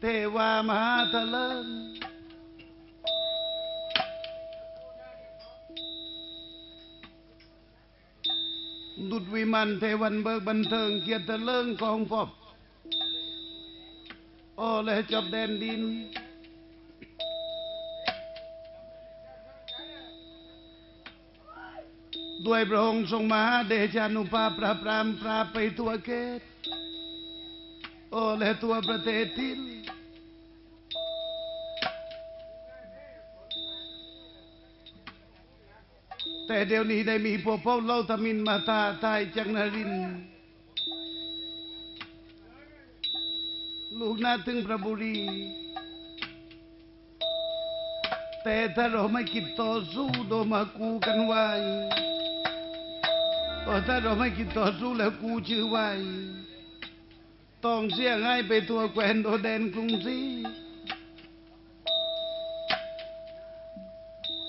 เทวามหาทะเลิงดุดวิมันเทวันเบิกบันเทิงเกียรติเลิงกองพบโอ้และจบแดนดิน ด้วยพระองค์ทรงมหาเดชานุภาพปราบปรามปราบไปทั่วเขตโอ้และทั่วประเทศทิน แต่เดี๋ยวนี้ได้มีพวกพวกเล่าทมินมาท้าทายจักนาริน ลูกนาถึงประบุรี แต่ถ้าเราไม่คิดต่อสู้โดมากูกันไว้ถ้าเราไม่คิดต่อสู้แล้วกูชื่อไว้ต้องเสียง่ายไปตัวแควนโดแดนกรุงศรี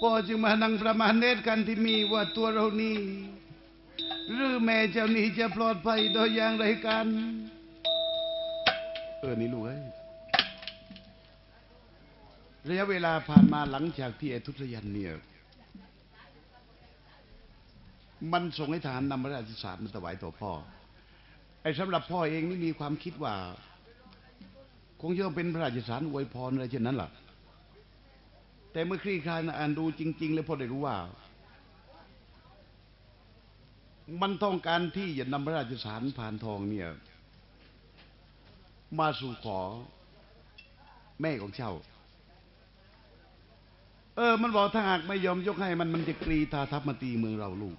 พ่อจึงมานั่งประมาณเนตกันที่มีว่าตัวเรานี้หรือแม่เจ้านี้จะปลอดภัยโดยอย่างไรกัน เออ นี่ลูกเอ้ยระยะเวลาผ่านมาหลังจากที่ไอ้ทุตยันเนี่ย มันส่งให้ทหารนำพระราชสารมาถวายต่อพ่อ ไอ้สำหรับพ่อเองนี่มีความคิดว่า คงจะเป็นพระราชสารอวยพรอะไรเช่นนั้นล่ะ แต่เมื่อคลี่คลายอ่านดูจริง ๆ แล้วพอได้รู้ว่า มันต้องการที่จะนำพระราชสารผ่านทองเนี่ย มาสู่ขอแม่ของเจ้า เออ มันบอกถ้าหากไม่ยอมยกให้มันมันจะกรีธาทัพมาตีเมืองเราลูก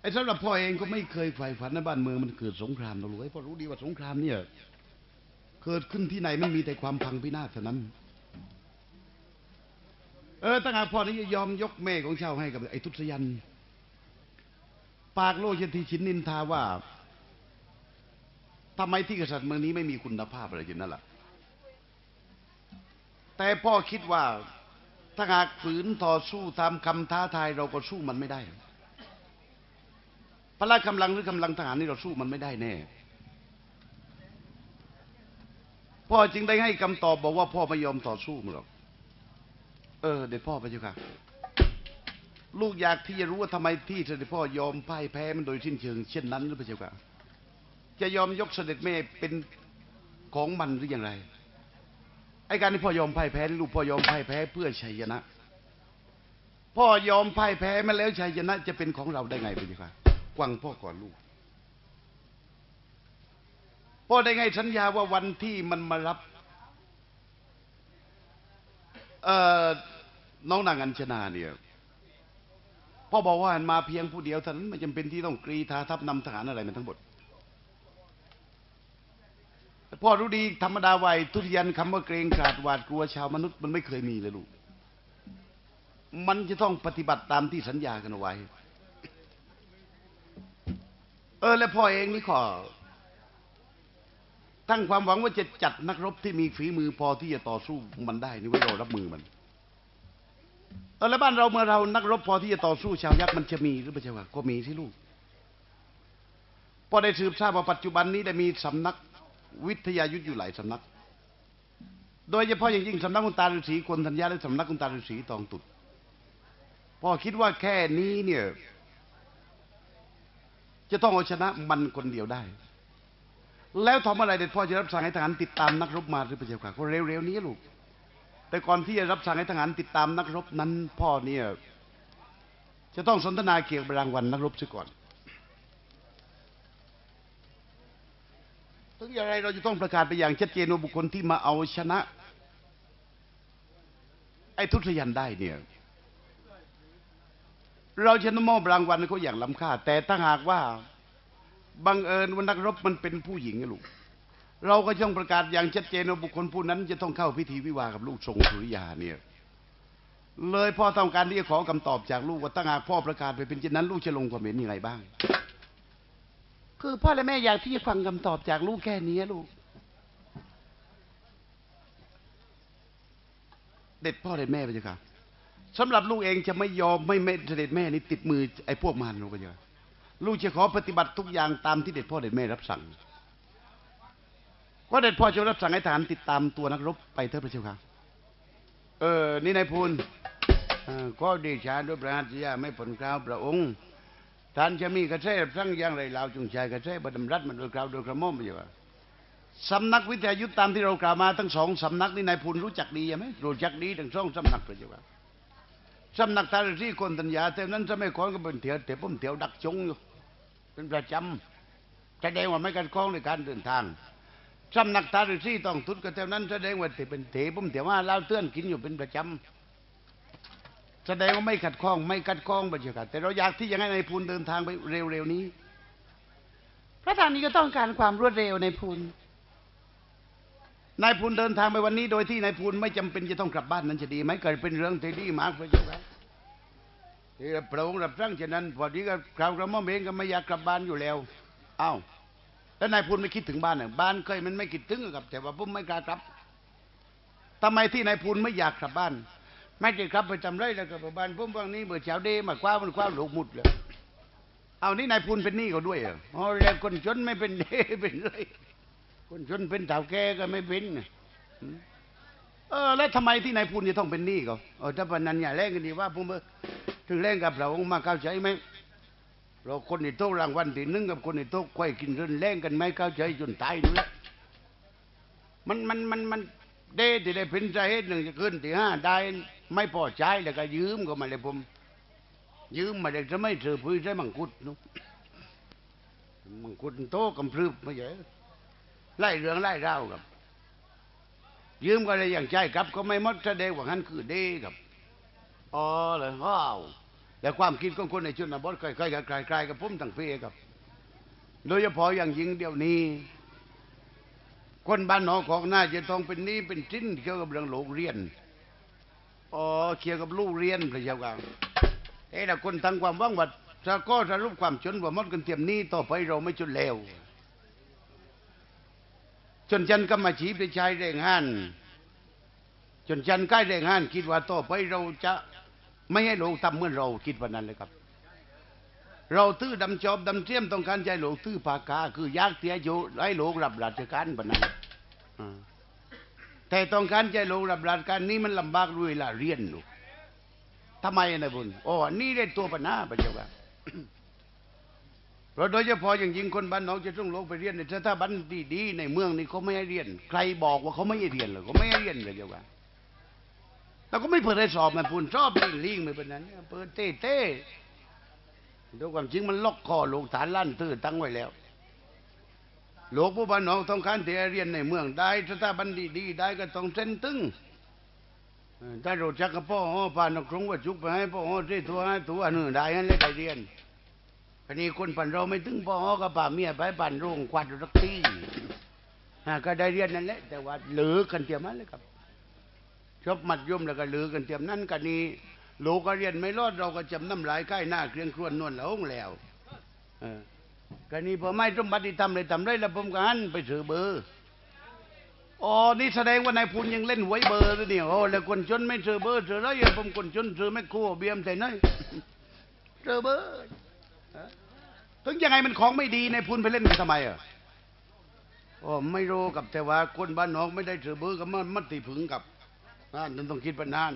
ไอ้สำหรับพ่อเองก็ไม่เคยใฝ่ฝันในบ้านเมืองมันเกิดสงครามเราลูกไอ้พ่อรู้ดีว่าสงครามเนี่ย เกิดขึ้นที่ไหนมันมีแต่ความพังพินาศเท่านั้น เออตั้งหากพ่อนี้ยอมยกแม่ของเจ้าให้กับไอ้ทุตยัน ปากโลกยันทีชินนินทาว่าทำไมที่กษัตริย์เมืองนี้ไม่มีคุณภาพอะไรอย่างนั้นล่ะ แต่พ่อคิดว่าถ้าหากฝืนต่อสู้ตามคำท้าทายเราก็สู้มันไม่ได้ พละกำลังหรือกำลังทหารนี่เราสู้มันไม่ได้แน่พ่อจึงได้ให้คำตอบบอกว่าพ่อไม่ยอมต่อสู้มันหรอก เออเด็ดพ่อไปเจ้าค่ะ ลูกอยากที่จะรู้ว่าทำไมที่เสด็จพ่อยอมพ่ายแพ้มันโดยสิ้นเชิง เช่นนั้นหรือเปล่าเจ้าค่ะ จะยอมยกเสด็จแม่เป็นของมันหรืออย่างไรไอ้การที่พ่อยอมพ่ายแพ้ลูกพ่อยอมพ่ายแพ้เพื่อชัยชนะ พ่อยอมพ่ายแพ้มาแล้วชัยชนะ จะเป็นของเราได้ไงไปดีกว่ากวังพ่อก่อนลูกพ่อได้ไงสัญญาว่าวันที่มันมารับ น้องนางอัญชนาเนี่ยพ่อบอกว่ามาเพียงผู้เดียวเท่านั้นไม่จำเป็นที่ต้องกรีธาทัพนำทหารอะไรมันทั้งหมดพ่อรู้ดีธรรมดาวัยทุติยันคำว่าเกรงกาดหวาดกลัวชาวมนุษย์มันไม่เคยมีเลยลูก มันจะต้องปฏิบัติตามที่สัญญากันเอาไว้ เออ และพ่อเองนี่ขอ ตั้งความหวังว่าจะจัดนักรบที่มีฝีมือพอที่จะต่อสู้มันได้นี่ไว้รอรับมือมันเออแล้วบ้านเราเมื่อเรานักรบพอที่จะต่อสู้ชาวยักษ์มันจะมีหรือไม่ใช่วะก็มีที่ลูกพอได้สืบทราบว่าปัจจุบันนี้ได้มีสำนักวิทยายุทธอยู่หลายสำนัก โดยเฉพาะอย่างยิ่งสำนักคุณตาฤาษีคนธัญญาและสำนักคุณตาฤาษีตองตุดพ่อคิดว่าแค่นี้เนี่ย จะต้องเอาชนะมันคนเดียวได้ แล้วทำอะไรเด็ดพ่อจะรับสั่งให้ทหารติดตามนักรบมาหรือเปล่าค่ะก็เร็วๆนี้ลูก แต่ก่อนที่จะรับสั่งให้ทหารติดตามนักรบนั้น พ่อเนี่ยจะต้องสนทนาเกี่ยวกับรางวัลนักรบซะก่อน ถึงอย่างไรเราจะต้องประกาศไปอย่างชัดเจนว่าบุคคลที่มาเอาชนะ ไอ้ทุตยันได้เนี่ย เราจะมอบรางวัลให้เขาอย่างล้ำค่า แต่ถ้าหากว่า บังเอิญว่านักรบมันเป็นผู้หญิงลูก เราก็ต้องประกาศอย่างชัดเจนว่าบุคคลผู้นั้นจะต้องเข้าพิธีวิวากับลูกทรงสุริยาเนี่ย เลยพ่อต้องการที่จะขอคำตอบจากลูกว่าถ้าหากพ่อประกาศไปเป็นเช่นนั้นลูกจะลงความเห็นยังไงบ้าง คือพ่อและแม่อยากที่จะฟังคำตอบจากลูกแค่นี้ลูก เด็ดพ่อเด็ดแม่ไปเถอะค่ะสำหรับลูกเองจะไม่ยอมไม่ไม่เด็ดแม่นี่ติดมือไอ้พวกมันลูกไปเถอะ ลูกจะขอปฏิบัติทุกอย่างตามที่เด็ดพ่อเด็ดแม่รับสั่งก็เด็ดพ่อจะรับสั่งให้ทหารติดตามตัวนักรบไปเถิดพระเจ้าค่ะเออนี่นายพลเอ่อก็ดีชาด้วยประหารที่ยาไม่ผลกล่าวพระองค์ท่านจะมีกระแสรับสั่งอย่างไรเราจงใจกระแสบัดำรัฐมันโดยกล่าวโดยกระหม่อมพระเจ้าค่ะสำนักวิทยุตามที่เรากล่าวมาทั้งสองสำนักนี่นายพลรู้จักดีไหมรู้จักดีทั้งสองสำนักพระเจ้าค่ะสำนักทารีคนตัญญาแต่นั้นสมัยก่อนก็เป็นเถียวแต่ผมเถียวดักจงอยู่ เป็นประจำแสดงว่าไม่กันคล้องในการเดินทางสำนักตาฤาษีต้องทุดก็เท่านั้นแสดงว่าเป็นเถผมเถียวว่าเล่าเตือนกินอยู่เป็นประจำแสดงว่าไม่ขัดข้องไม่กัดข้องบรรยากาศแต่เราอยากที่จะให้นพูนเดินทางไปเร็วๆนี้ พระทางนี้ก็ต้องการความรวดเร็วในพูนนายพูนเดินทางไปวันนี้โดยที่นายพูนไม่จำเป็นจะต้องกลับบ้านนั้นจะดีไหมเกิดเป็นเรื่องที่ดีมากพระเจ้า ที่พระองค์รับสั่งเช่นนั้น พอดีก็คราวกระหม่อมเองก็ไม่อยากกลับบ้านอยู่แล้วอ้าวแล้วนายพูนไม่คิดถึงบ้านเหรอบ้านเคยมันไม่คิดถึงกับ แต่ว่าผมไม่กล้ากลับทำไมที่นายพูนไม่อยากกลับบ้าน ไม่ได้กลับไปทำไรแล้วกับบ้านผมบางนี้เมื่อเช้าเดมาคว้ามันคว้าหลกมุดเลยเอานี่นายพูนเป็นหนี้เขาด้วยเหรออ๋อแล้วคนจนไม่เป็นเด้เป็นเลยคนจนเป็นเถ่าแก่ก็ไม่เป็นเออแล้วทำไมที่นายพูนจะต้องเป็นหนี้เขาเออถ้าปนนันอย่าแรงกันดีว่าผมเออ ถึงแรงกับเราองค์มาเข้าใจไหมเราคนในโต๊ะรางวัลที่หนึ่งกับคนในโต๊ะควายกินเรื่นแรงกันไหมเข้าใจจนตายนู่นแหละมันมันมันมันเด้ที่ได้เป็นใจเหตุหนึ่งจะขึ้นที่ห้าได้ไม่พอใจแล้วก็ยืมก็มาเลยผม ยืมมาเลยจะไม่ถือพื้นใช้มังคุดนุมังคุดโตกำพรึบไม่ใช่ไล่เรื่องไล่เล่าวครับ ยืมก็เลยอย่างใจครับ ก็ไม่มดแสดงว่างั้นคือเด้ครับ อ๋อเลยว้าวแล้วความคิดของคนในชนบทใกล้ๆกับใครๆกับผมตั้งเพครับ โดยเฉพาะอย่างยิ่งเดี๋ยวนี้ คนบ้านนอกของน่าจะต้องเป็นหนี้เป็นชิ้นเกี่ยวกับเรื่องโรงเรียนอ๋อเกี่ยวกับลูกเรียนพระเจ้าค่ะแต่ละคนทั้งความหว่างว่าถ้าก็สรุปความจนว่าหมดกันเตรียมหนี้ต่อไปเราไม่จนแล้วจนฉันก็มาฉีไปชายแรงงาน จนฉันใกล้แรงงานคิดว่าต่อไปเราจะไม่ให้โลกทำเหมือนเราคิดวันนั้นเลยครับ เราตื้อดำจอบดำเทียมต้องการใจโลกตื้อปากกา คือยากเสียโยให้โลกรับราชการวันนั้นอ่าแต่ต้องการใจโลกรับราชการนี่มันลำบากด้วยเวลาเรียนหลูกทำไมนะบุญโอ้นี่ได้ตัวปัญหาปะเจ้าค่ะเราโดยเฉพาะอย่างยิ่งคนบ้านน้อกจะต้องลงไปเรียนในสถาบันดีๆในเมืองนี่เขาไม่ให้เรียน ใครบอกว่าเขาไม่ให้เรียนเลยเขาไม่ให้เรียนเลยเดียวกัน เราก็ไม่เปิดให้สอบมันพูนชอบลิงลิงไม่เป็นนั้นเปิดเต้เต้ดูความจริงมันล็อกคอลงฐานลั่นตื้อตั้งไว้แล้วหลวงผู้บ้านนอกต้องการที่เรียนในเมืองได้สถาบันดีๆได้ก็ต้องเส้นตึงเออถ้าเรจักกับพ่ออ๋อพานครงว่าจุกไปให้พ่อที่ตัวให้ตัวหนึ่งได้งั้นเลยได้เรียนอันนี้คนปั่นเราไม่ถึงพ่อกับป่าเมียไปปั่นโรงควันรักที่อ่าก็ได้เรียนนั่นแหละแต่ว่าเหลือกันเตียมันเลยครับ ชอบมัดย่มแล้วก็ลือกันเตรียมนั้นกันนี้ลูกก็เรียนไม่รอดเราก็จำน้ำลายใกล้หน้าเครื่องครวนนวลแล้วองแล้วเออกันนี้พอไม่สมบัติทำเลยทำได้แล้วผมก็หันไปถือเบอร์อ๋อนี่แสดงว่านายพูนยังเล่นไว้เบอร์ด้วยเนี่ยโอ้แล้วคนจนไม่ถือเบอร์ถือแล้วยังผมคนจนถือไม่คู่เบียมใส่น้อยถือเบอร์ถึงยังไงมันของไม่ดีนายพุนไปเล่นกันทำไมอะโอ้ไม่รู้กับแต่ว่าคนบ้านนอกไม่ได้ถือเบอร์กับมันมัดตีผึงกับ นั่นต้องคิดปนาน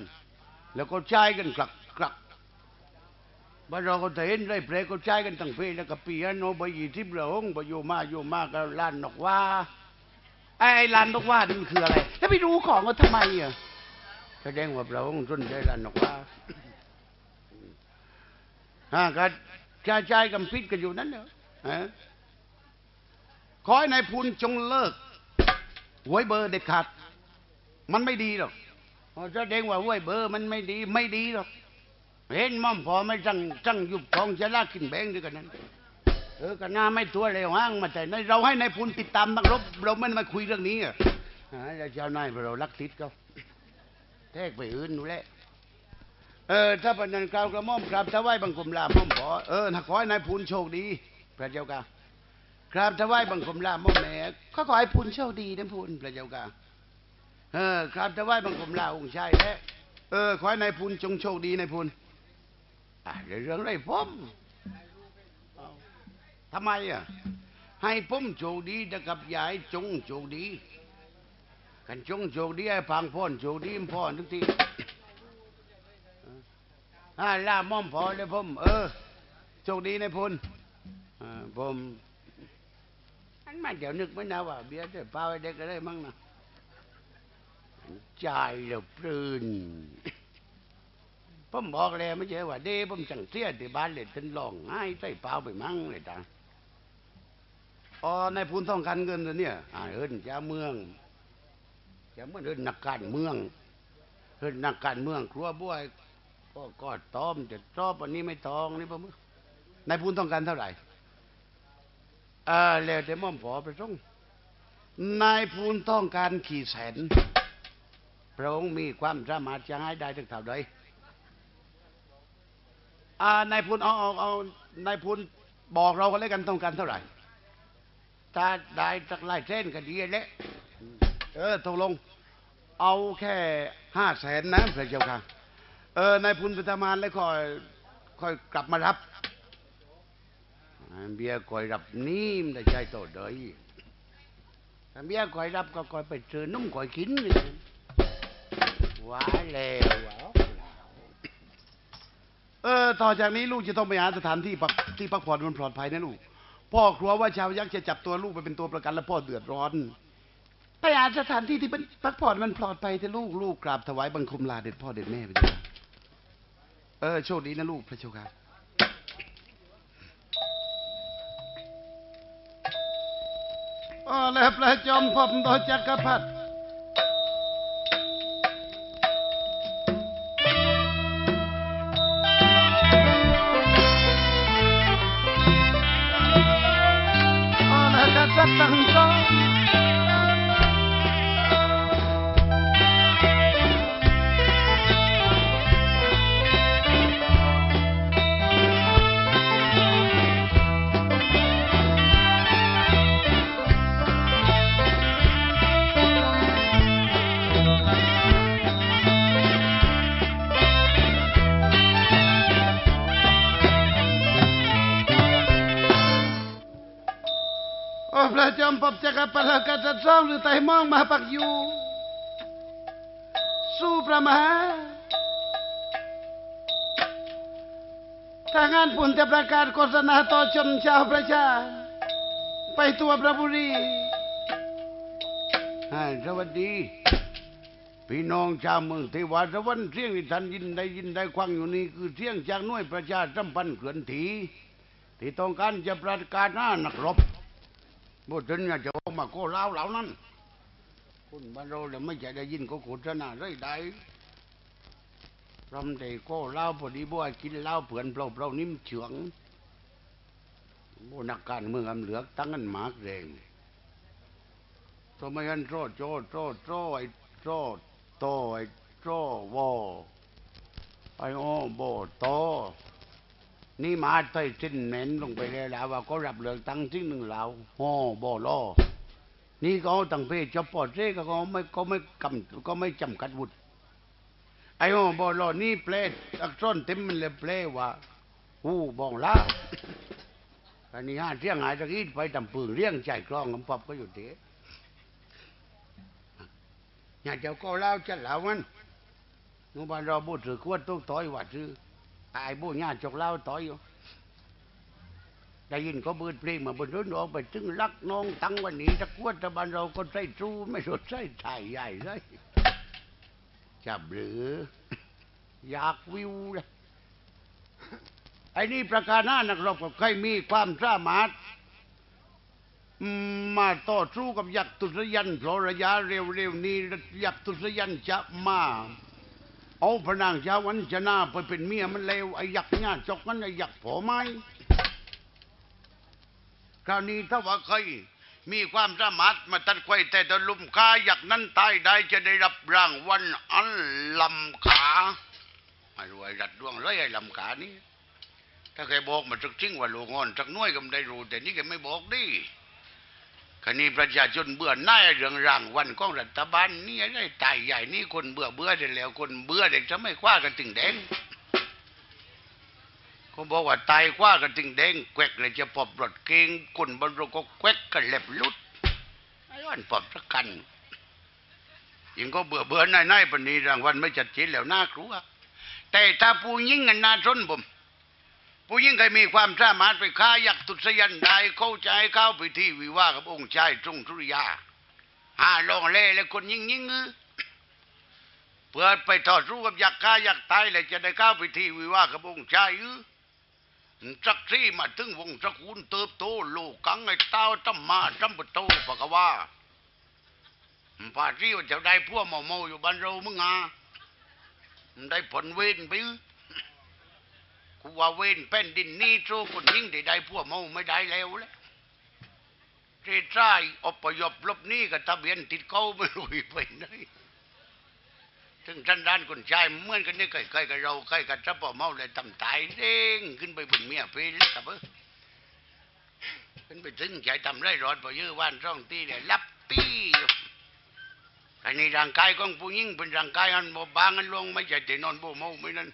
แล้วก็ใช้กันกลักกลักบ้านเราก็จะเห็นได้เพลก็ใช้กันตั้งเพลแล้วก็ปียโนบยีทิพย์เหลงบอยู่มาอยู่มาก็ลานนกว่าไอ้ลานนกว่านี่มันคืออะไร แล้วไปรู้ของก็ทำไมอะแสดงว่าเราต้องสนใจลานนกว่าฮะก็ชายชายกำพิษกันอยู่นั้นเนอะฮะขอให้นายพูนจงเลิกหวยเบอร์เด็ดขาด มันไม่ดีหรอก แสดงว่าหวยเบอร์มันไม่ดีไม่ดีหรอก เห็นม่อมพอไม่จังจังยุบทองจะลากกินแบงด้วยกันนั้นเออกันหน้าไม่ตัวเลยห้างมาแต่เราให้นายพูนติดตามนักรบเราไม่มาคุยเรื่องนี้อะอ่าแล้วเจ้านายเรารักทิศเขาแทกไปอื่นนู่นแหละเออถ้าปนันกล่าวกระหม่อมครับถวายบังคมลาม่อมขอเออถ้าขอให้นายพูนโชคดี พระเจ้าค่ะครับถวายบังคมลาม่อมแม่ก็ขอให้พูนโชคดีนะพูนพระเจ้าค่ะ เออครับถวายบังคมลาองค์ชายและเออขอให้นายพูนจงโชคดีนายพูนอะเดี๋ยวเรื่องไรผมทำไมอะให้ผมโชคดีนะครับยายจงโชคดีกันจงโชคดีให้พังพ่นโชคดีพ่อทุกทีอ่าล่าม่อมพอเลยผมเออโชคดีในพลอ่าผมอันมาเดี๋ยวนึกไม่นาว่าเบียร์เดี๋ยวเปล่าให้เด็กก็ได้มั้งนะ ใจเหลือปลื้นผมบอกแล้วไม่ใช่ว่าเด้ผมจังเสียที่บ้านเลยจนร้องไห้ใส่เปล่าไปมั่งเลยจ้ะอ๋อนายพูนต้องการเงินเนี่ยอ่าเอินจ้าเมืองจ้าเมืองเอินนักการเมืองเอินนักการเมือง ครัวบ้วยก็ก็ต้อมจะชอบอันนี้ไม่ตองนี่ปะมึงนายพูนต้องการเท่าไหร่เออแล้วแต่ม่อมขอไปส่งนายพูนต้องการขี่แสน ระองค์มีความสามารถจะให้ได้ถึงเท่าใดนายพลเอาเอาเอานายพลบอกเราก็แล้วกันต้องการเท่าไหร่ ถ้าได้สักไล่เส้นก็ดีแล้วเออตกลง เอาแค่ห้าแสนนะเพระเจ้าค่ะ เออนายพลไปทำงานแล้วค่อยค่อยกลับมารับ เบียร์คอยรับนี่มันได้ใจโตเดยเบียร์คอยรับก็คอยไปซื้อนุ่มคอยกินนี่ ว้าแล้วเออ ต่อจากนี้ลูกจะต้องไปหาสถานที่พักที่พักผ่อนมันปลอดภัยนะลูก พ่อกลัวว่าชาวยักษ์จะจับตัวลูกไปเป็นตัวประกันแล้วพ่อเดือดร้อน ไปหาสถานที่ที่เป็นพักผ่อนมันปลอดภัยเถอะลูกลูกกราบถวายบังคมลาเด็ดพ่อเด็ดแม่ไปเถอะเออโชคดีนะลูกพระเจ้าค่ะอ๋อแล้วพระจอมพรมโดยจักรพรรดิ at 走 jempop cakap pada kata sang lu tai mong mah pak yu. Su pramaha. Tangan pun tiap rakat kosana to chon chao ประชา ไปตัวพระบุรีสวัสดี พี่น้องชาวเมืองเทวาสวรรค์เสียงที่ท่านยินได้ยินได้ควังอยู่นี่คือเสียงจากหน่วยประชาสัมพันธ์เขื่อนถีที่ต้องการจะประกาศหน้านักรบพูดถึงเนี่ยจะ มาโก้เล่าเหล่านั้นคุณบ้านเราเลยไม่ใช่ได้ยินก็โฆษณาเรื่อยได้รำแต่โก้เล่าพอดีบ่ให้กินเล้าเผื่อนเปล่าเปล่านิ่มเฉืองโบนักการเมืองอำเหลือกตั้งกันหมากแรงทำไมกันโตโจโตโตไอ้โตโตไอ้โตวอไอ้โอ้โบโตนี่มาใต้สิ้นเหม็นลงไปแล้วแล้วว่าก็รับเหลือกตั้งที่หนึ่งแล้วโอ้บ่ล่อ นี่ก็เอาตั้งเพศจบปอดเร่ก็ไม่ก็ไม่กำก็ไม่จำกัดวุฒิไอ้โอบอล่อนี่แปลอักษรเต็มมันเลยแปลว่าหูบองลาอันนี้ห้าเที่ยงหายตะกี้ไปตำปืนเลี้ยงใจกล้องกำปอบก็อยู่เถอะอยากจะก็เล่าจะเล่ามันนูบ้านเราบูดถือขวดต้องต่อยว่าซื้อไอ้บูญาจกเล่าต่อยอยู่ ได้ยินก็บิดเพลงมาบนรถออกไปถึงรักน้องตั้งวันนี้ตะกวดตะบันเราก็ใส่จู้ไม่สดใส่ถ่ายใหญ่เลยจับหรืออยากวิวเลยไอ้นี่ประกาศหน้านักรบกับใครมีความสามารถมาต่อสู้กับยักษ์ตุสยันเพราะระยะเร็วๆนี้ยักษ์ตุสยันจะมาเอาพระนางชาวันชนะไปเป็นเมียมันเลวไอ้ยักษ์เนี่ยจกมันไอ้ยักษ์ผอไม้ คราวนี้ถ้าว่าใครมีความสามารถมาตัดไข่แต่ตะลุมคาอยักนั้นตายได้จะได้รับรางวัลอันลำขาไอ้รวยรัดดวงเลยไอ้ลำขานี่ถ้าแกบอกมาสักจริงว่าลูกงอนสักน้อยก็ไม่ได้รู้ แต่นี่แกไม่บอกดิคนนี้ประชาชนเบื่อหน้ายเรื่องรางวัลของรัฐบาลนี่ไอ้ตายใหญ่นี่คนเบื่อเบื่อได้แล้ว คนเบื่อเด็กจะไม่คว้ากันถึงแดง เขาบอกว่าตายกว่ากันจริงแดงแกวกเลยจะปอบรถเก่งคนบนรถก็แกวกกันเล็บลุดไอ้วันปอบสักกันยิงก็เบื่อเบื่อหน่ายๆปานนี้รางวัลไม่จัดจีนแล้วน่ากลัวแต่ถ้าผู้ยิ่งกันน่าสนผมผู้ยิ่งเคยมีความสามารถไปค้ายักษ์ตุสยันได้เข้าใจเข้าไปที่วิวากับองค์ชายทรงสุริยาหาลองเล่และคนยิ่งยิ่งเออเพื่อไปต่อสู้กับยักษ์ค้ายักษ์ตายเลยจะได้เข้าไปที่วิวากับองค์ชายเออ สักที่มาถึงวงศ์สกุลเติบโตโลกังไอ้เต้าตั้มาตั้มปะโตปะกว่าป่าที่ว่าจะได้พวกเมาเมาอยู่บ้านเรามึงอะได้ผลเวรไปเออกูว่าเวนแผ่นดินนี้โชคนยิ่งได้ได้พวกเมาไม่ได้แล้วแหละเจ้ใจอพยพลบหนี้กับทะเบียนติดเขาไม่รู้ไปไหน ถึงท่านด้านคนชายเหมือนกันนี่ใกล้ๆกับเราใกล้กับเจ้าพ่อเมาเลยทำตายเด้งขึ้นไปบนเมียเพลกับเออขึ้นไปถึงใจทำไรรอดพอเยอะวันร่องตีเลยรับตีอันนี้ร่างกายของผู้หญิงเป็นร่างกายอันบอบบางอันลงไม่ใช่แต่นอนโบเมาไม่นั่น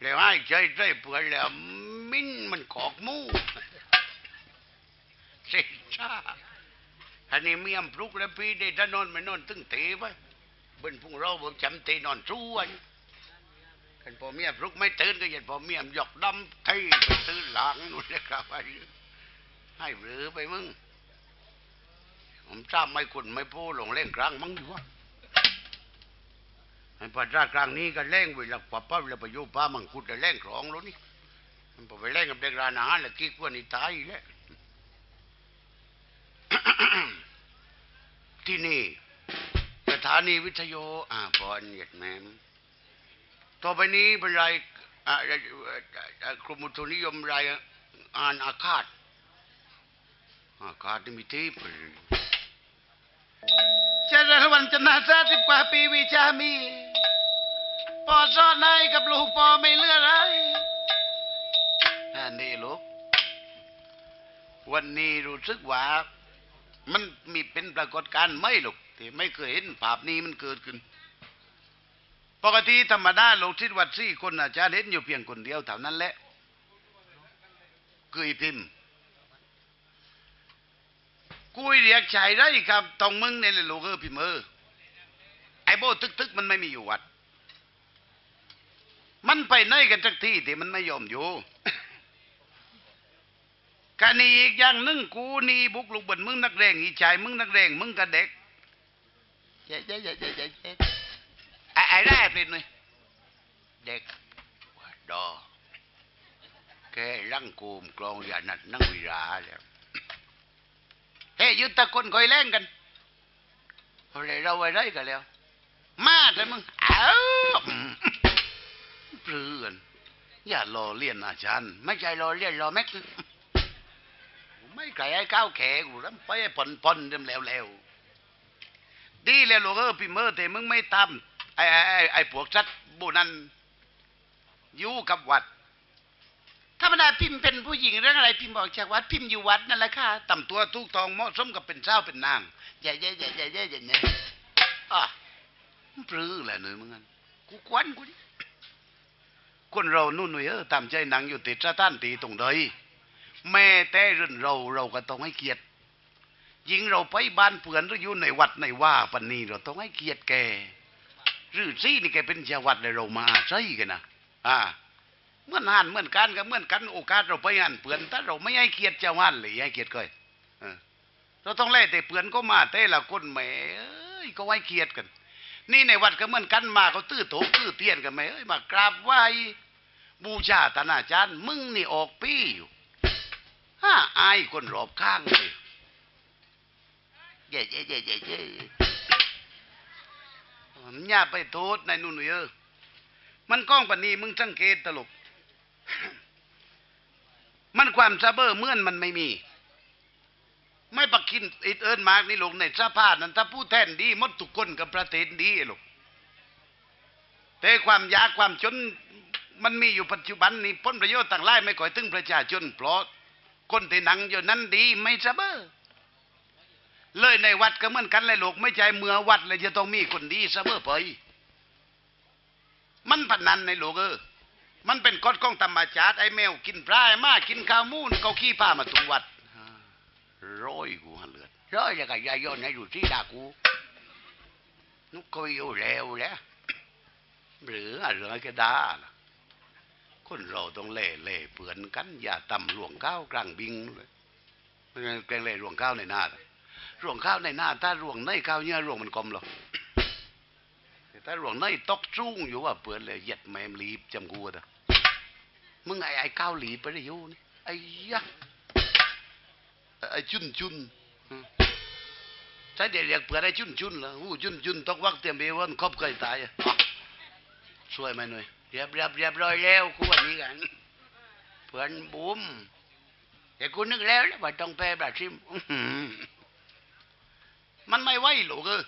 แล้วให้ใจใจเปื่อยแล้วมิ้นมันกอกมูเสียชาอันนี้เมียมปลุกแล้วพี่ได้ถ้านอนไม่นอนตึงเตะไป เบิ้นพุ่งเราบอกจำเตะนอนสู้อันกันพอเมียปลุกไม่ตื่นก็อยันพอเมียหยอกดำไทยไปตื่นหลังนู่นเลยครับไอ้ให้หรือไปมึงผมทราบไม่คุณไม่พูดหลงเล่นกลางมั้งดีวะไอ้ปัจจากลางนี้ก็แรงเวลาปับปั๊บเวลาไปอยู่ป้ามังคุดจะแรงครองแล้วนี่มันพอไปแรงกับเด็กร้านอาหารแล้วกิ๊กว่านี่ตายแล้วที่นี่ ถานีวิทยุอ่าพรเหยียดแมมต่อไปนี้เป็นรายอ่าอ่าอ่ากรมอุตุนิยมรายอ่านอาคาตอาคาตนี่มีที่เป็นเจริญวันจะนาซาสิบกว่าปีวิชามีปอซ่อนในกับลูกปอไม่เลือกไรอันนี้ลูก วันนี้รู้สึกว่า มันมีเป็นปรากฏการณ์ไม่ลูก ที่ไม่เคยเห็นภาพนี้มันเกิดขึ้น ปกติธรรมดาลูกทิศวัดสี่คนอาจารย์เห็นอยู่เพียงคนเดียวเท่านั้นแหละคือพิมพ์กุยเรียกชายได้ครับตรงมึงเนี่ยเลยลูกเออพิมเออไอโบตึกตึกมันไม่มีอยู่วัด มันไปไหนกันสักที่ที่มันไม่ยอมอยู่กันนี่อีกอย่างนึงกูนี่บุกลุกบนมึงนักเรงอีชายมึงนักเรงมึงกับเด็ก เจ๊เจ๊เจ๊เจ๊เจ๊เจ๊ไอ้ไอ้ได้เป็นไหมเด็กว่าดอแกรังกูมกลองอย่านัดนั่งวิราแล้วเฮ้ยยุตตะคนคอยแล่งกันเอาเลยเราไว้ได้กันแล้ว มาแต่มึงเอ้าเพื่อนอย่ารอเลียนอาจารย์ไม่ใช่รอเลียนรอแม็กซ์ไม่ไกลไอ้ก้าวแขกูแล้วไปไอ้ปนปนเดิมแล้วแล้ว ดีแล้วลูกเออพี่เมื่อแต่มึงไม่ทำไอ้ไอ้ไอ้ไอ้พวกชัดบุนันอยู่กับวัดธรรมดาพิมพ์เป็นผู้หญิงเรื่องอะไรพิมพ์บอกจากวัดพิมพ์อยู่วัดนั่นแหละค่ะต่ำตัวทุกทองเหมาะสมกับเป็นเจ้าเป็นนางอย่าอย่าอย่าอย่าอย่าอย่าอย่อะมันปลื้อแหละเนยมึงงั้นกูควันกูดิคนเรานู่นหน่ยเออตามใจหนังอยู่ติดสถานตีตรงใดแม่แต่รื่องเราเราก็ต้องให้เกียรติ ยิงเราไปบ้านเพื่อนหรืออยู่ในวัดในว่าปันนี้เราต้องให้เกียรติแกหรือซี่นี่แกเป็นชาววัดเลยเรามาใช่กันนะอ่าเมื่อนหันเมื่อนกันก็เมื่อนกันโอกาสเราไปหันเปือนถ้าเราไม่ให้เกียรติเจ้าหันเลยให้เกียรติก่อยเออเราต้องไล่แต่เปือนก็มาแต่ละคนแหมก็ให้เกียรติกัน นี่ในวัดก็เหมือนกันมาเขาตื้อโถตื้อเตียนกันไหมเอ้ยมากราบไหว้บูชาตานาจารย์ มึงนี่ออกปี้อยู่ฮ่าอายคนรอบข้างเลย เย่เย่เย่เย่เย่มันอย่าไปโทษในนู่นนี่เออมันกล้องปนีมึงสังเกตตลก มันความซาเบอร์เมื่อนมันไม่มี ไม่ปักกินอิดเอินมากนี่ลงในสภาพนั้น ถ้าผู้แทนดีมดทุกคนกับประเทศดีลูกแต่ความยากความจนมันมีอยู่ปัจจุบันนี้ผลประโยชน์ต่างหลายไม่ก่อยถึงประชาชนเพราะคนที่หนังอยู่นั้นดีไม่ซาเบอร์ เลยในวัดก็เหมือนกันเลยหลกไม่ใช่เมื่อวัดเลยจะต้องมีคนดีซาเบอไปมันพนันในโลกเออมันเป็นกฎของธรรมชาติไอ้แมวกินปลาไอ้มากินข้าวมูนเขาขี้ผ้ามาตุงวัดร้อยกูหันเลือดร้อยจะกับยายย้อนให้ดูที่ดากูนุกก็อยู่แล้วแหล้วหรืออะเรื่องไอ้กระดาล่ะคนเราต้องเล่เล่เปือนกัน อย่าตำหลวงข้าวกลางบิงเลยไม่งั้นแกงเล่หลวงข้าวในหน้า ลวงข้าวในหน้า ถ้าหลวงในข้าวเนี่ยหลวงมันกลมหรอกแต่ถ้าหลวงในตกจุ้งอยู่ว่าเปือนเลยเหยียดแมมลีบจำกูอะมึงไอ้ไอ้ก้าวหลีไปได้อยู่นี่ไอ้ยะไอ้จุนจุนใช่เดี๋ยวเรียกเปือนไอ้จุนจุนเหรออู้จุนจุนตกวักเตรียมเบวันครบเคยตายอะช่วยไหมหน่อยเรียบเรียบเรียบร้อยแล้วกูวันนี้กันเพื่อนบุ้มแต่กูนึกแล้วแหละว่าต้องแพ้บราซิล มันไม่ไหวหรอกเออ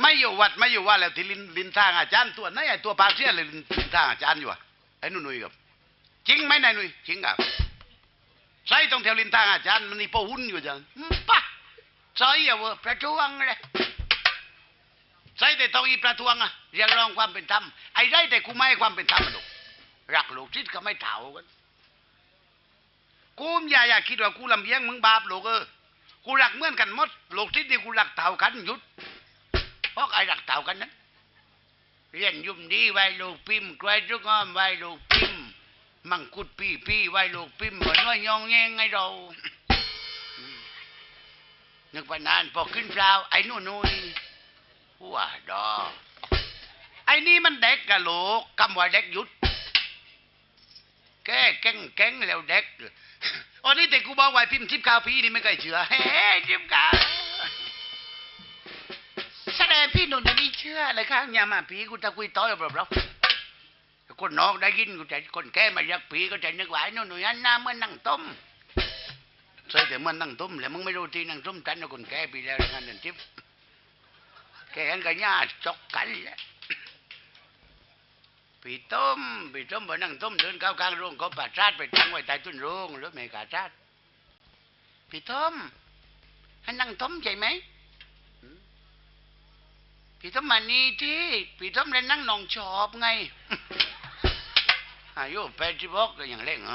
ไม่อยู่วัดไม่อยู่ว่าแล้วที่ลินลินทางอาจารย์ตัวไหนไอ้ตัวปากเสียเลยลินทางอาจารย์อยู่อะไอ้นุ่ยกับจริงไหมนายนุ่ยจริงครับใส่ตรงแถวลินทางอาจารย์มันนี่พอหุ่นอยู่จังปะซอยอย่าเวอประท้วงเลยใส่แต่ต้องอีประท้วงอะเรียกร้องความเป็นธรรมไอ้ได้แต่กูไม่ให้ความเป็นธรรมมันลูกรักลูกศิษย์ก็ไม่เท่ากันกูอย่าอย่าคิดว่ากูลำเอียงมึงบาปลูกเออ กูรักเหมือนกันหมดลูกทิศนี่กูรักเท่ากันหยุด เพราะไอ้รักเท่ากันนั้นเรียนยุ่มดีไว้ลูกพิมพ์กล้วยจุกอ้อมไว้ลูกพิมพ์มังคุดพี่พี่ไว้ลูกพิมพ์บ่น้อยยองแยงไงเรานึกไปนานพอขึ้นเปล่าไอ้นู่นนู่นหัวดอไอ้นี่มันเด็กกะลูกคำว่าเด็กหยุดแก้แก้งแก้งแล้วเด็ก อันนี้แต่กูบอกไว้พิมพ์ทิพย์ข้าวพีนี่ไม่เคยเชื่อเฮ้จิมกาแสดงพี่หนุ่นนี่เชื่อเลยครับย่ามาผีกูตะกุยต้อยแบบเราคนนอกได้ยินกูจะคนแก่มาเรียกผีก็จะนึกว่าไอ้หนุ่นนั่นหน้าเมื่อนั่งต้มใส่แต่เมันนั่งต้มแล้วมึงไม่รู้ที่นั่งต้มกันนะคนแก่ปีแล้วนั่นนั่นทิพย์แกเห็นกันญาจกกันแหล้ว ปีต้มปีต้มไปนั่งต้มเดินเข้ากลางโรงเขาปาดชาดไปตั้งไว้ใต้ต้นโรงรถเมกาชาดปีต้มให้นั่งต้มใช่ไหมปีต้มมานี่ที่ปีต้มเลยนั่งนองชอบไงอายุแปดสิบหกก็ยังเล่นไง